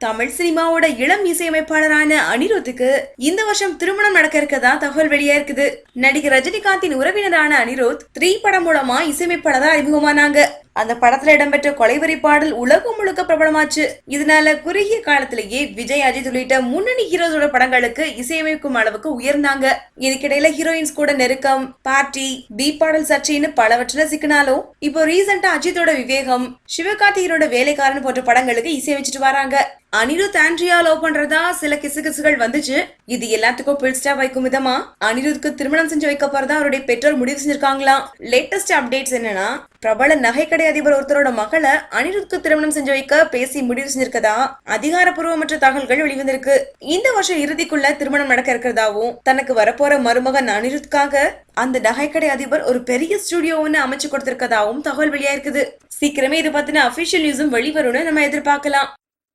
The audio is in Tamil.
தமிழ் சினிமாவோட இளம் இசையமைப்பாளரான அனிருத்துக்கு இந்த வருஷம் திருமணம் நடக்க இருக்கதா தகவல் வெளியா இருக்குது நடிகர் ரஜினிகாந்தின் உறவினரான அனிருத் த்ரீ படம் மூலமா இசையமைப்பாளரா அறிமுகமானாங்க. அந்த படத்துல இடம்பெற்ற கொலைவரி பாடல் உலகம் முழுக்க பிரபலமாச்சு. இதனால குறுகிய காலத்திலேயே விஜய் அஜித் உள்ளிட்ட முன்னணி ஹீரோஸோட படங்களுக்கு இசையமைக்கும் அளவுக்கு உயர்ந்தாங்க. இதுக்கிடையில ஹீரோயின்ஸ் கூட நெருக்கம் பார்ட்டி பி பாடல் சர்ச்சைன்னு பலவற்றில சிக்கினாலும் இப்போ ரீசெண்டா அஜித்தோட விவேகம் சிவகார்த்திகனோட வேலைக்காரன் போன்ற படங்களுக்கு இசையமைச்சிட்டு வராங்க. அனிருத் ஆண்ட்ரியா லவ் பண்றதா? சில கிசுகிசுகள் வந்துச்சு. இது எல்லாத்துக்கும் பிடிச்சா வைக்கும் விதமா அனிருத்க்கு திருமணம் செஞ்சு வைக்க போறதா? அவருடைய பெற்றோர் முடிவு செஞ்சிருக்காங்களாம் லேட்டஸ்ட் அப்டேட்ஸ் என்னன்னா பிரபல நகைக்கடை அதிபர் ஒருத்தரோட மகளை அனிருத்க்கு திருமணம் செஞ்சு வைக்க பேசி முடிவு செஞ்சிருக்கதா? அதிகாரப்பூர்வமற்ற தகவல்கள் வெளிவந்திருக்கு. இந்த வருஷம் இறுதிக்குள்ள திருமணம் நடக்க இருக்கிறதாவும் தனக்கு வரப்போற மருமகன் அனிருத்துக்காக அந்த நகைக்கடை அதிபர் ஒரு பெரிய ஸ்டுடியோ ஒன்னு அமைச்சு கொடுத்திருக்கதாவும் தகவல் வெளியாயிருக்குது. சீக்கிரமே இது பத்தின அபிஷியல் நியூஸும் வெளிவரும்னு நம்ம எதிர்பார்க்கலாம்.